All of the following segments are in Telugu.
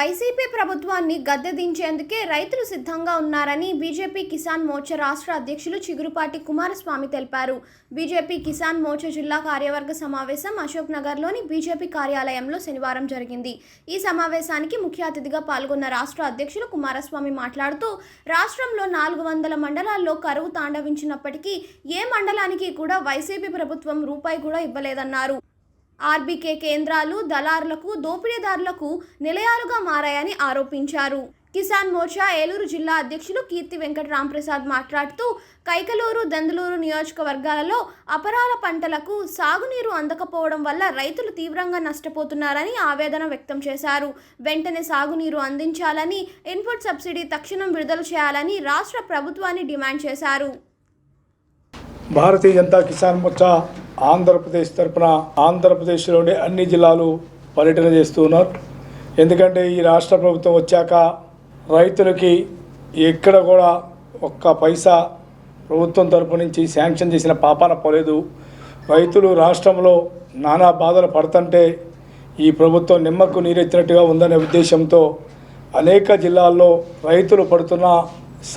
వైసీపీ ప్రభుత్వాన్ని గద్దె దించేందుకే రైతులు సిద్ధంగా ఉన్నారని బీజేపీ కిసాన్ మోర్చా రాష్ట్ర అధ్యక్షులు చిగురుపాటి కుమారస్వామి తెలిపారు. బీజేపీ కిసాన్ మోర్చా జిల్లా కార్యవర్గ సమావేశం అశోక్ నగర్లోని బీజేపీ కార్యాలయంలో శనివారం జరిగింది. ఈ సమావేశానికి ముఖ్య అతిథిగా పాల్గొన్న రాష్ట్ర అధ్యక్షులు కుమారస్వామి మాట్లాడుతూ రాష్ట్రంలో నాలుగు వందల మండలాల్లో కరువు తాండవించినప్పటికీ ఏ మండలానికి కూడా వైసీపీ ప్రభుత్వం రూపాయి కూడా ఇవ్వలేదన్నారు. ఆర్బీకే కేంద్రాలు దళారులకు దోపిడీదారులకు నిలయాలుగా మారాయని ఆరోపించారు. కిసాన్ మోర్చా ఏలూరు జిల్లా అధ్యక్షులు కీర్తి వెంకట రాంప్రసాద్ మాట్లాడుతూ కైకలూరు దందలూరు నియోజకవర్గాలలో అపరాల పంటలకు సాగునీరు అందకపోవడం వల్ల రైతులు తీవ్రంగా నష్టపోతున్నారని ఆవేదన వ్యక్తం చేశారు. వెంటనే సాగునీరు అందించాలని ఇన్పుట్ సబ్సిడీ తక్షణం విడుదల చేయాలని రాష్ట్ర ప్రభుత్వాన్ని డిమాండ్ చేశారు. భారతీయ జనతా కిసాన్ మోర్చా ఆంధ్రప్రదేశ్ తరపున ఆంధ్రప్రదేశ్లోని అన్ని జిల్లాలు పర్యటన చేస్తూ ఉన్నారు. ఎందుకంటే ఈ రాష్ట్ర ప్రభుత్వం వచ్చాక రైతులకి ఎక్కడ కూడా ఒక్క పైసా ప్రభుత్వం తరపు నుంచి శాంక్షన్ చేసిన పాపాన పోలేదు. రైతులు రాష్ట్రంలో నానా బాధలు పడుతుంటే ఈ ప్రభుత్వం నిమ్మకు నీరెత్తినట్టుగా ఉందనే ఉద్దేశంతో అనేక జిల్లాల్లో రైతులు పడుతున్న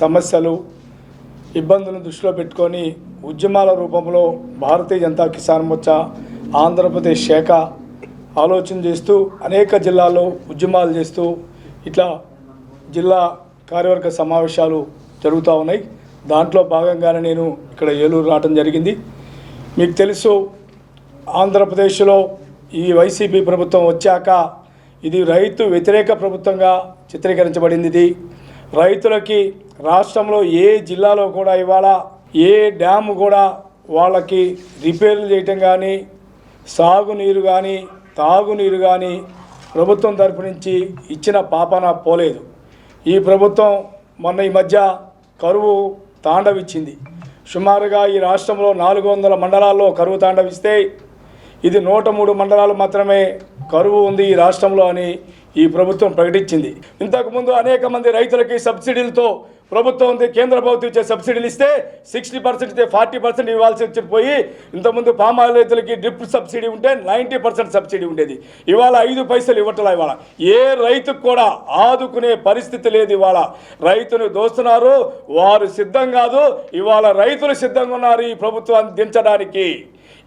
సమస్యలు ఇబ్బందులను దృష్టిలో పెట్టుకొని ఉద్యమాల రూపంలో భారతీయ జనతా కిసాన్ మోర్చా ఆంధ్రప్రదేశ్ శాఖ ఆలోచన చేస్తూ అనేక జిల్లాల్లో ఉద్యమాలు చేస్తూ ఇట్లా జిల్లా కార్యవర్గ సమావేశాలు జరుగుతూ ఉన్నాయి. దాంట్లో భాగంగానే నేను ఇక్కడ ఏలూరు రావడం జరిగింది. మీకు తెలుసు ఆంధ్రప్రదేశ్లో ఈ వైసీపీ ప్రభుత్వం వచ్చాక ఇది రైతు వ్యతిరేక ప్రభుత్వంగా చిత్రీకరించబడింది ఇది. రైతులకి రాష్ట్రంలో ఏ జిల్లాలో కూడా ఇవాళ ఏ డ్యాము కూడా వాళ్ళకి రిపేర్లు చేయటం కానీ సాగునీరు కానీ తాగునీరు కానీ ప్రభుత్వం తరపు నుంచి ఇచ్చిన పాపన పోలేదు. ఈ ప్రభుత్వం మొన్న ఈ మధ్య కరువు తాండవిచ్చింది. సుమారుగా ఈ రాష్ట్రంలో నాలుగు వందల మండలాల్లో కరువు తాండవిస్తే ఇది నూట మూడు మండలాలు మాత్రమే కరువు ఉంది ఈ రాష్ట్రంలో అని ఈ ప్రభుత్వం ప్రకటించింది. ఇంతకుముందు అనేక మంది రైతులకి సబ్సిడీలతో ప్రభుత్వం ఉంది కేంద్ర ప్రభుత్వం ఇచ్చే సబ్సిడీలు ఇస్తే సిక్స్టీ పర్సెంట్ ఇస్తే ఫార్టీ పర్సెంట్ ఇవ్వాల్సి వచ్చి పోయి ఇంతకుముందు పామాయిల్ రైతులకి డ్రిప్ సబ్సిడీ ఉంటే నైంటీ పర్సెంట్ సబ్సిడీ ఉండేది. ఇవాళ ఐదు పైసలు ఇవ్వట్లా ఇవాళ. ఏ రైతుకు కూడా ఆదుకునే పరిస్థితి లేదు ఇవాళ. రైతును దోస్తున్నారు వారు సిద్ధం కాదు ఇవాళ రైతులు సిద్ధంగా ఉన్నారు ఈ ప్రభుత్వాన్ని దించడానికి.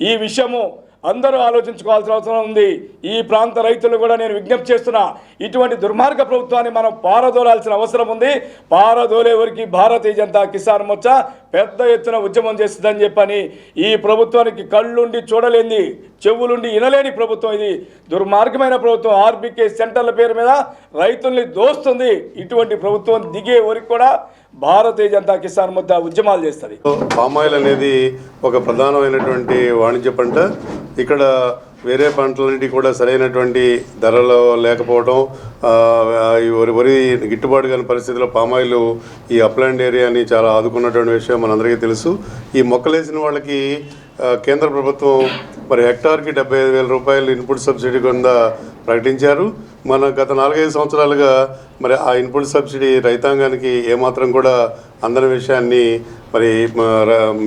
ఈ విషయము అందరూ ఆలోచించుకోవాల్సిన అవసరం ఉంది. ఈ ప్రాంత రైతులు కూడా నేను విజ్ఞప్తి చేస్తున్నా ఇటువంటి దుర్మార్గ ప్రభుత్వాన్ని మనం పారదోలాల్సిన అవసరం ఉంది. పారదోలే వరకు భారతీయ జనతా కిసాన్ మోర్చా పెద్ద ఎత్తున ఉద్యమం చేస్తుందని చెప్పని ఈ ప్రభుత్వానికి కళ్ళుండి చూడలేని చెవులుండి వినలేని ప్రభుత్వం ఇది. దుర్మార్గమైన ప్రభుత్వం ఆర్బీకే సెంటర్ల పేరు మీద రైతుల్ని దోస్తుంది. ఇటువంటి ప్రభుత్వం దిగే వరకు కూడా భారతీయ జనతా కిసాన్ మధ్య ఉద్యమాలు చేస్తుంది. పామాయిల్ అనేది ఒక ప్రధానమైనటువంటి వాణిజ్య పంట. ఇక్కడ వేరే పంటలన్నిటి కూడా సరైనటువంటి ధరలు లేకపోవడం ఈ వరి వరి గిట్టుబాటు కాని పరిస్థితిలో పామాయిల్ ఈ అప్లాండ్ ఏరియాని చాలా ఆదుకున్నటువంటి విషయం మనందరికీ తెలుసు. ఈ మొక్కలేసిన వాళ్ళకి కేంద్ర ప్రభుత్వం మరి హెక్టార్కి డెబ్బై ఐదు వేల రూపాయలు ఇన్పుట్ సబ్సిడీ కింద ప్రకటించారు. మన గత నాలుగైదు సంవత్సరాలుగా మరి ఆ ఇన్పుట్ సబ్సిడీ రైతాంగానికి ఏమాత్రం కూడా అందరి విషయాన్ని మరి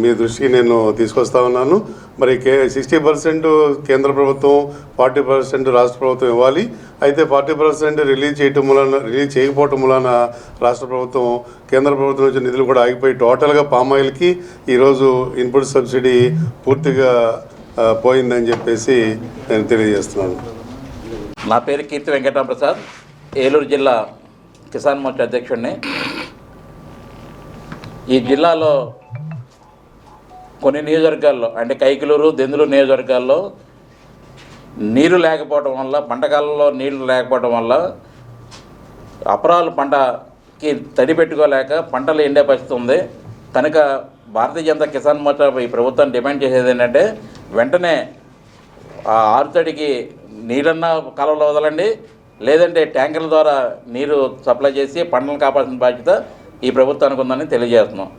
మీ దృష్టికి నేను తీసుకొస్తా ఉన్నాను. మరి కే సిక్స్టీ పర్సెంట్ కేంద్ర ప్రభుత్వం ఫార్టీ పర్సెంట్ రాష్ట్ర ప్రభుత్వం ఇవ్వాలి. అయితే ఫార్టీ పర్సెంట్ రిలీజ్ చేయటం మూలన రిలీజ్ చేయకపోవటం మూలన రాష్ట్ర ప్రభుత్వం కేంద్ర ప్రభుత్వం నుంచి నిధులు కూడా ఆగిపోయి టోటల్గా పామాయిల్కి ఈరోజు ఇన్పుట్ సబ్సిడీ పూర్తిగా పోయిందని చెప్పేసి నేను తెలియజేస్తున్నాను. నా పేరు కీర్తి వెంకటరామ ప్రసాద్ ఏలూరు జిల్లా కిసాన్ మోర్చా అధ్యక్షుడిని. ఈ జిల్లాలో కొన్ని నియోజకవర్గాల్లో అంటే కైకిలూరు దెందులు నియోజకవర్గాల్లో నీరు లేకపోవడం వల్ల పంటకాలంలో నీళ్ళు లేకపోవడం వల్ల అపరాలు పంటకి తడి పెట్టుకోలేక పంటలు ఎండే పరిస్థితి ఉంది. కనుక భారతీయ జనతా కిసాన్ మోర్చా ఈ ప్రభుత్వాన్ని డిమాండ్ చేసేది ఏంటంటే వెంటనే ఆ ఆరుతడికి నీరన్నా కాలంలో వదలండి. లేదంటే ట్యాంకర్ల ద్వారా నీరు సప్లై చేసి పంటలను కాపాడాల్సిన బాధ్యత ఈ ప్రభుత్వానికి ఉందని తెలియజేస్తున్నాం.